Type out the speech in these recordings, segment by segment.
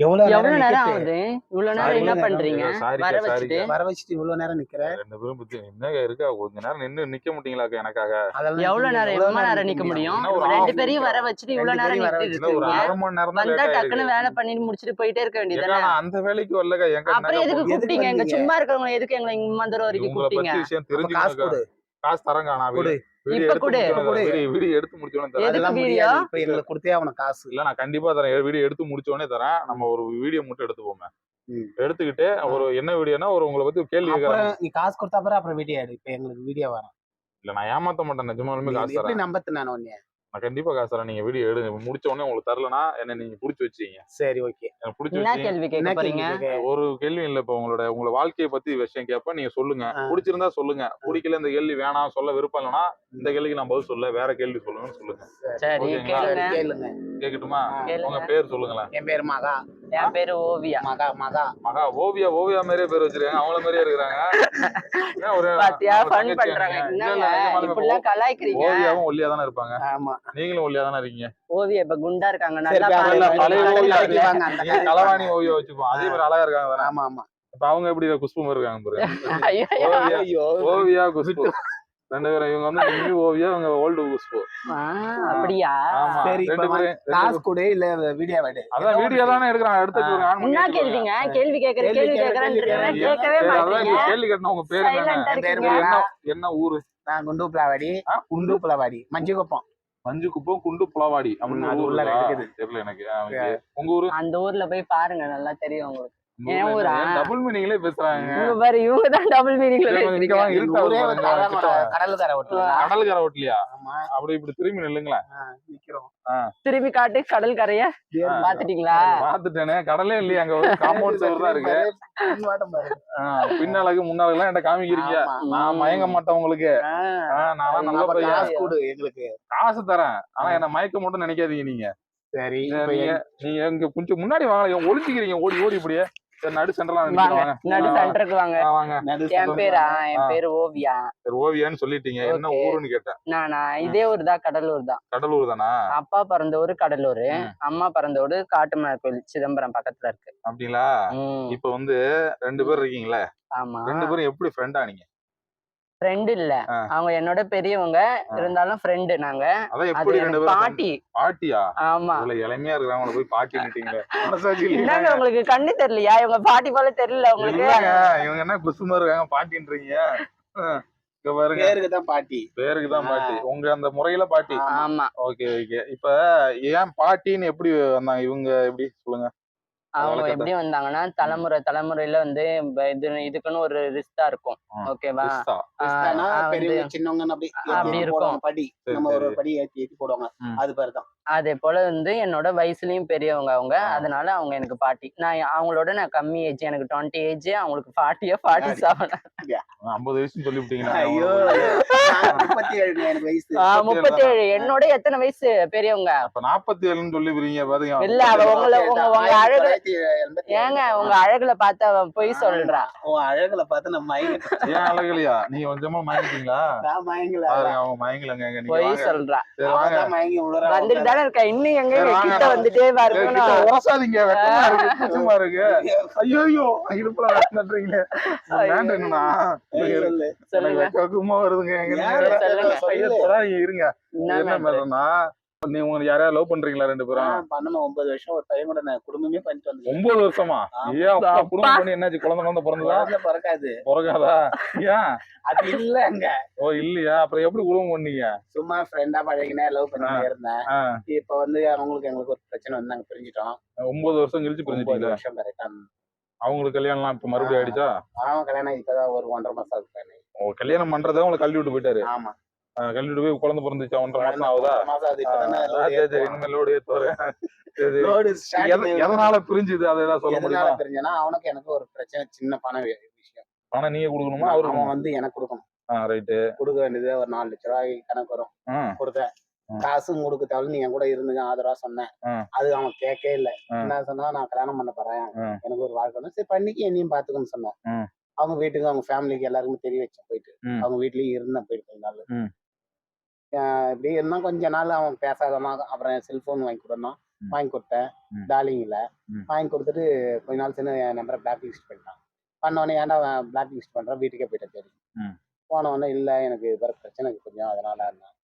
எவ்வளவு எவ்வளவு நேரம்? ஆகுது? இவ்வளவு நேரம் என்ன பண்றீங்க? வர. வச்சுட்டு. வர வச்சுட்டு இவ்வளவு நேரம் நிக்கிற ரெண்டு பேரும் பத்தி என்னங்க இருக்கா? கொஞ்ச நேரம் நின்னு நிக்க மாட்டீங்களாக்கா எனக்காக? எவ்வளவு நேரம் எவ்வளவு நேரம் நிக்க முடியும்? ரெண்டு பேரையும் வர வச்சுட்டு இவ்வளவு நேரம் நிக்கிட்டு ஒரு அரை மணி வந்தா டக்குன்னு வேலை பண்ணிட்டு முடிச்சிட்டு போயிட்டே இருக்க வேண்டியதுதானே அந்த வேலைக்கு வரலக்கா. எங்க அப்புறம் எதுக்கு கூப்பிட்டீங்க? எங்க? சும்மா இருக்கிறவங்க எதுக்கு எங்களை இங்க மந்திரம் வரைக்கும் கூப்பிட்டீங்க பத்தி விஷயம் காசு தரங்க நான். வீடியோ. வீடியோ எடுத்து எதுக்கு அதெல்லாம் வீடியோ? முடியாது. இப்ப எங்களுக்கு கொடுத்தே அவன காசு. இல்ல நான் கண்டிப்பா தரேன். வீடியோ எடுத்து முடிச்சோடனே தரேன். நம்ம ஒரு வீடியோ மட்டும் எடுத்துப்போமே. எடுத்துக்கிட்டு ஒரு என்ன வீடியோனா ஒரு உங்களை பத்தி ஒரு கேள்வி நீ காசு கொடுத்தா அப்புறம் அப்புறம் வீடியோ எடு. இப்ப எங்களுக்கு வீடியோ வரும் இல்ல நான் ஏமாத்த மாட்டேன். நிஜமாலுமே காசு நம்பத்து நான் நான் கண்டிப்பா காசு தரேன் நீங்க வீடியோ எடுங்க. முடிச்ச உடனே உங்களுக்கு தரலனா என்ன நீங்க புடிச்சு வச்சீங்க சரி ஓகே. எனக்கு புடிச்சு கேள்வி கேட்க போறீங்க? ஒரு கேள்வி இல்ல இப்ப உங்களோட உங்களோட வாழ்க்கையை பத்தி விஷயம் கேட்ப நீங்க சொல்லுங்க. பிடிச்சிருந்தா சொல்லுங்க. பிடிக்கல இந்த கேள்வி வேணாம் சொல்ல விருப்பம் இல்லைன்னா இந்த கேள்விக்கு நான் பதில் சொல்ல வேற கேள்வி சொல்லுங்கன்னு சொல்லுங்க. சரி? கேளுங்க. கேட்கட்டுமா. உங்க பேர் சொல்லுங்களேன். என் பேர் மகா. என் பேரு ஓவியா. மகா மகா. மகா ஓவியா ஓவியா மாதிரியே பேர் வச்சிருக்காங்க. அவங்கள மாதிரியே இருக்கிறாங்க. பாத்தியா? ஃபன் பண்றாங்க. இப்படிலாம் கலாய்க்கிறீங்க? ஓவியாவும் ஒல்லியா தானே இருப்பாங்க. ஆமா. நீங்களும் ஒல்லியா தானே இருக்கீங்க. ஓவியா இப்ப குண்டா இருக்காங்க. நல்லா. பழைய ஓவியா வாங்க. ஓவியா வச்சுப்போம். அதே மாதிரி அழகா இருக்காங்க ஆமா ஆமா. இப்ப அவங்க எப்படி குஷ்பு மாதிரி இருக்காங்க பாருங்க. ஓவியா குஷ்பு. ரெண்டு பேரும் இவங்க வந்து நியூ ஓவியா இவங்க ஓல்டு ஆ, அப்படியா? சரி, காசு கொடு இல்ல வீடியோ விடு அதான் வீடியோ தானே எடுக்கிறாங்க எடுத்து ஆன் பண்ணி என்ன. கேள்விங்க? கேள்வி கேக்குறேன் கேள்வி கேள்வி கேளு, கேக்குறேன். கேட்கவே மாட்டீங்க. கேள்வி கேட்டா உங்க பேரு என்ன. என்ன ஊரு? நான் குண்டு புலாவாடி. குண்டு புலாவாடி. மஞ்சு குப்பம் மஞ்சு குப்பம் குண்டு புலவாடி அப்படின்னு அது உள்ள இருக்கா? இருக்குது. தெரியல எனக்கு. உங்க ஊரு? அந்த ஊர்ல போய் பாருங்க நல்லா தெரியும் உங்களுக்கு? டபுள் மீனிங்லே பேசுறாங்க. பாரு இவங்க தான் டபுள் மீனிங்ல சரி, கொஞ்சம் இங்க வாங்க, எங்க இருட்டா ஊரே வருது, ஒரு கொஞ்சம் தரம் கிட்ட வாங்க. கடல் கரை ஓட்டுலாம் கடலுக்கரை ஓட்டலையா? ஆமா. அப்படி இப்படி திரும்பி நில்லுங்களேன். திரும்பி காட்டு கடல் கரைய பாத்துட்டீங்களா பாத்துட்டேனே கடலே இல்லையா அங்க ஒரு காம்பவுண்ட் சுவர் தான் இருக்கு. பின்னழகு முன்னாடி எல்லாம் என்கிட்ட காமிக்கிறீங்க. நான் மயங்க மாட்டேன் உங்களுக்கு. நான்லாம் நல்ல பையன் காசு கொடு எங்களுக்கு. காசு தரேன். ஆனா என்ன மயக்க மட்டும் நினைக்காதீங்க நீங்க. சரி நீங்க இங்க கொஞ்சம் முன்னாடி வாங்க. ஒளிஞ்சிக்கிறீங்க. ஓடி ஓடி இப்படியே. சரி நடு சென்டர்லாம் வாங்க. நடு. சென்டருக்கு வாங்க. வாங்க. நடு என். பேரா? என். பேரு ஓவியா. சரி ஓவியான்னு சொல்லிட்டீங்க. என்ன. ஊருன்னு கேட்டேன். நானா? இதே ஊர் தான் கடலூர் தான். கடலூர் தானா? அப்பா பிறந்த ஊரு கடலூர். அம்மா பிறந்த ஊரு காட்டுமன்னார் கோயில் சிதம்பரம் பக்கத்துல இருக்கு. அப்படிங்களா? இப்ப வந்து ரெண்டு பேர் இருக்கீங்களே? ஆமா. ரெண்டு பேரும் எப்படி ஃப்ரெண்டா நீங்க ஃப்ரெண்ட் இல்ல. அவங்க என்னோட பெரியவங்க. இருந்தாலும் ஃப்ரெண்டு நாங்க. அதான் அது எப்படி ரெண்டு எனக்கு பேரும் பாட்டி. பாட்டியா? ஆமா. இளமையா இருக்கிறவங்கள போய் பாட்டிட்டீங்களே என்னங்க உங்களுக்கு கண்ணு தெரியலையா? இவங்க பாட்டி போல தெரியல உங்களுக்கு. இவங்க என்ன குசுமா இருக்காங்க பாட்டின்றீங்க? ஆ, இங்க பாருங்க. பேருக்கு தான் பாட்டி. பேருக்கு தான் ஆ. பாட்டி. உங்க அந்த முறையில பாட்டி. ஆமா. Okay okay. இப்ப ஏன் பாட்டின்னு எப்படி வந்தாங்க? இவங்க எப்படி? சொல்லுங்க. அவங்க. எப்படி வந்தாங்கன்னா தலைமுறை தலைமுறையில வந்து இது இதுக்குன்னு ஒரு ரிஸ்டா இருக்கும். ஓகேவா அப்படி இருக்கும். படி நம்ம ஒரு. படி ஏத்தி ஏத்தி போடுவாங்க. அது பேர் தான் அதே போல வந்து என்னோட வயசுலயும் பெரியவங்க அவங்க. அதனால அவங்க எனக்கு பாட்டி நான் அவங்களோட நான் கம்மி ஏஜ் எனக்கு டுவெண்ட்டி ஏஜ் அவங்களுக்கு ஃபார்ட்டியோ ஃபார்ட்டி செவன் ஐம்பது வயசுன்னு சொல்லிவிட்டீங்களா ஐயோ முப்பத்தி ஏழு எனக்கு வயசு. முப்பத்தி ஏழு என்னோட எத்தனை வயசு பெரியவங்க? அப்ப நாற்பத்தி ஏழுன்னு சொல்லிக்கிறீங்க பாருங்க. இல்ல அவ உங்களை உங்க உங்க அழகு. ஏங்க உங்க அழகுல பார்த்து அவ பொய் சொல்றா. உன் அழகுல பார்த்து நான் மயங்கிட்டேன். ஏன் அழகலையா? நீங்க கொஞ்சமா மயங்கிட்டீங்களா? நான் மயங்கல. பாருங்க அவங்க மயங்கலங்க. நீங்க பொய் சொல்றா. சரி வாங்க. மயங்கி உளறா வந்துட்டு தானே. இருக்கா? இன்னும் எங்க. கிட்ட வந்துட்டே கிட்ட உரசாதீங்க வெக்கமா இருக்கு இருக்கு. ஐயோ. இடுப்புல நட்டுறீங்க வேண்டாம் வெக்கமா வருதுங்க. இருங்க. என்ன? மேட்டர்னா நீ உங்களுக்கு யாரையா லவ் பண்றீங்களா ரெண்டு பேரும்? நான் பண்ணணும். ஒன்பது வருஷம் ஒரு பையன் கூட குடும்பமே பண்ணிட்டு வந்தேன் ஒன்பது வருஷமா. ஏன் அப்பா அப்பா. குடும்பம் பண்ணி என்னாச்சு? குழந்தை குழந்தை பிறந்ததா பிறக்காது. பிறக்காதா ஏன்? அது இல்லங்க ஓ இல்லையா? அப்புறம் எப்படி குடும்பம் பண்ணீங்க? சும்மா ஃப்ரெண்டா பழகினேன் லவ் பண்ணிட்டே இருந்தேன். இப்ப வந்து அவங்களுக்கு எங்களுக்கு ஒரு பிரச்சனை வந்து நாங்க பிரிஞ்சிட்டோம். ஒன்பது வருஷம் கழிச்சு ஒன்பது புரிஞ்சுட்டீங்களா? வருஷம் கரெக்டா அவங்களுக்கு கல்யாணம்லாம் இப்ப மறுபடியும் ஆயிடுச்சா? அவன் கல்யாணம் இப்பதான் ஒரு ஒன்றரை மாசம் ஆகுது கல்யாணம். ஓ கல்யாணம் பண்றதா? உங்களை கல்வி விட்டு போயிட்டாரு. ஆமா. கல்வி விட்டு போய் குழந்தை பிறந்துச்சா? ஒன்றரை மாசம் ஆகுதா. இனிமேல் starting எதனால பிரிஞ்சுது? அதை ஏதாவது சொல்ல எதனால முடியுமா? தெரிஞ்சனா அவனுக்கு எனக்கு ஒரு பிரச்சனை சின்ன பண விஷயம். ஆனா நீங்க கொடுக்கணுமா? அவருக்கு அவன் வந்து எனக்கு கொடுக்கணும். ரைட்டு. கொடுக்க வேண்டியது ஒரு நாலு லட்ச ரூபாய் கணக்கு வரும். கொடுத்தேன். காசும் கொடுக்க தேவை நீ என் கூட இருந்துங்க ஆதரவா சொன்னேன். அது அவன் கேட்கவே இல்ல. என்ன சொன்னா நான் கல்யாணம் பண்ண போறேன். எனக்கு ஒரு வாழ்க்கை. சரி பண்ணிக்கு என்னையும் பாத்துக்கன்னு சொன்னேன். அவங்க வீட்டுக்கு அவங்க ஃபேமிலிக்கு எல்லாருக்குமே தெரிய வச்சேன் போயிட்டு. அவங்க வீட்லயும் இருந்தேன் போயிட்டு கொஞ்ச நாள் ம். ஆஹ் இப்படி இருந்தா கொஞ்ச நாள் அவன் பேசாதமா அப்புறம் செல்போன் வாங்கி கொடுனா. வாங்கி கொடுத்தேன் ம். வாங்கி கொடுத்துட்டு கொஞ்ச நாள் சின்ன என் நம்பரை பிளாக் லிஸ்ட் பண்ணிட்டான் பண்ண உடனே ஏன்டா பிளாக் லிஸ்ட் பண்ணுறேன் வீட்டுக்கே போயிட்டேன் சரி ம். போன உடனே இல்லை எனக்கு வேறு பிரச்சனை கொஞ்சம் அதனால இருந்தேன்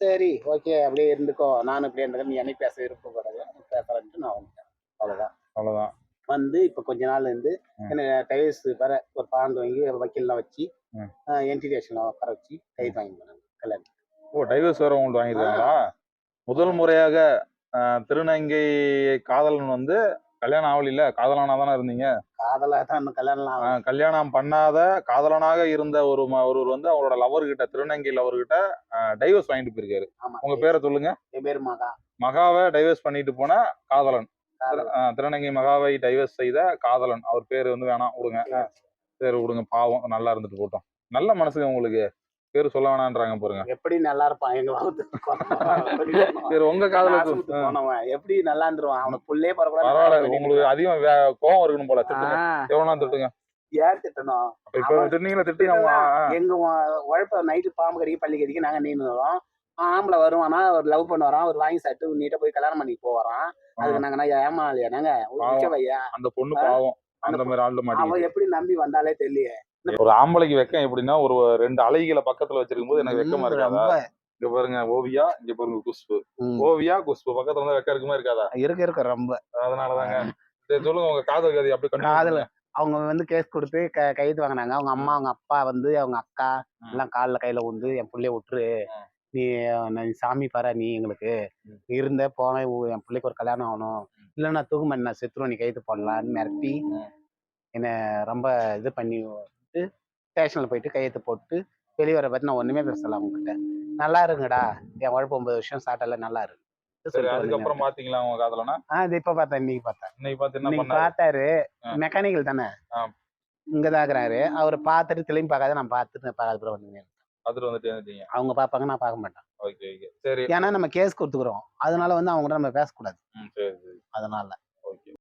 சரி ஓகே அப்படியே இருந்துக்கோ. நானும் இப்படியே இருந்துக்கோ. நீ என்னைக்கு பேச விருப்பப்படாது பேசுறேன்ட்டு நான் வந்துட்டேன். அவ்வளோதான் அவ்வளவுதான். வந்து இப்போ கொஞ்ச நாள் இருந்து. என்ன டைவர்ஸ் வர ஒரு பாண்டு வாங்கி வக்கீல்லாம் வச்சு ம். என்டிடேஷனில் உட்கார வச்சு கைது வாங்கி போனாங்க கல்யாணம் ஓ டைவர்ஸ் வேற உங்கள்ட்ட வாங்கிருக்காங்களா முதல் முறையாக திருநங்கை காதலன் வந்து கல்யாணம் ஆவலில்ல காதலனா தானே இருந்தீங்க காதலாக தான் கல்யாணம் கல்யாணம் பண்ணாத காதலனாக இருந்த ஒரு ஒருவர் வந்து அவரோட லவர் கிட்ட திருநங்கை லவர் கிட்ட டைவர்ஸ் வாங்கிட்டு போயிருக்காரு. உங்க பேரை சொல்லுங்க. என் பேர் மகா. மகாவை டைவர்ஸ் பண்ணிட்டு போன காதலன். திருநங்கை மகாவை டைவர்ஸ் செய்த காதலன். அவர் பேரு வந்து வேணாம் விடுங்க. பேரு விடுங்க. பாவம் நல்லா இருந்துட்டு போட்டோம். நல்ல மனசுங்க உங்களுக்கு. பேரு சொல்ல வேணான்றாங்க பாருங்க. எப்படி நல்லா இருப்பான்? எங்க சரி உங்க காதல எப்படி நல்லா இருந்துருவான்? அவனுக்கு புள்ளே பரவாயில்ல பரவாயில்ல உங்களுக்கு அதிகம் கோவம் இருக்கணும் போல திட்டுங்க. எவ்வளவு திட்டுங்க. ஏன் திட்டணும்? இப்ப அவன் திட்டுனீங்களா ஆ. எங்க உழைப்ப நைட்டு பாம்பு கடிக்க பள்ளி கடிக்க நாங்க நீந்து வரோம் ஆம்பளை வருவானா ஒரு லவ் பண்ண வரான் ஒரு வாங்கி சாப்பிட்டு நீட்டா போய் கல்யாணம் பண்ணி போவாரான் அதுக்கு நாங்க நான் ஏமாலையா நாங்க? அந்த பொண்ணு பாவம். அந்த மாதிரி ஆள்ல அவன் மாட்டீங்க எப்படி நம்பி வந்தாலே தெரியல ஒரு ஆம்பளைக்கு வெக்கம் எப்படின்னா ஒரு ரெண்டு அலைகளை பக்கத்துல வச்சிருக்கும் போது எனக்கு வெக்கமா இருக்காதா? இங்க பாருங்க ஓவியா இங்க பாருங்க குஷ்பு. ஓவியா குஷ்பு பக்கத்துல வந்து வெக்கம் இருக்குமா இருக்காதா? இருக்க இருக்க ரொம்ப. அதனாலதாங்க. சொல்லுங்க உங்க காதல் கதை அப்படி காதல். அவங்க வந்து கேஸ் கொடுத்து க கைது வாங்கினாங்க. அவங்க அம்மா அவங்க அப்பா வந்து அவங்க அக்கா. எல்லாம் காலில் கையில உந்து என் பிள்ளைய விட்டுரு. நீ நீ சாமி பாரு நீ எங்களுக்கு. இருந்த போன என் பிள்ளைக்கு ஒரு கல்யாணம் ஆகணும். இல்லைன்னா தூக்கு பண்ணி நான் செத்துருவோம் நீ கைது போடலான்னு மிரட்டி. என்னை ரொம்ப இது பண்ணி விட்டு ஸ்டேஷனில் போயிட்டு கையெழுத்து போட்டு வெளியே வர பற்றி நான் ஒன்றுமே பேசல அவங்ககிட்ட. நல்லா இருங்கடா. என் உழைப்பு ஒன்பது வருஷம் சாட்டல நல்லா இருக்கு அதுக்கப்புறம். பாத்தீங்களா காதலனா? இப்போ பார்த்தேன் இன்னைக்கு பார்த்தேன். இன்னைக்கு பார்த்து பார்த்தாரு. மெக்கானிக்கல் தானே. இங்க தான் இருக்கிறாரு. அவர் பார்த்துட்டு திரும்பி பார்க்காத நான் பார்த்துட்டு பார்க்காத பார்த்துட்டு வந்துட்டு அவங்க பார்ப்பாங்க நான் பார்க்க மாட்டேன். Okay okay. சரி. ஏன்னா நம்ம கேஸ் கொடுத்துக்குறோம். அதனால வந்து அவங்க நம்ம பேசக்கூடாது. அதனால.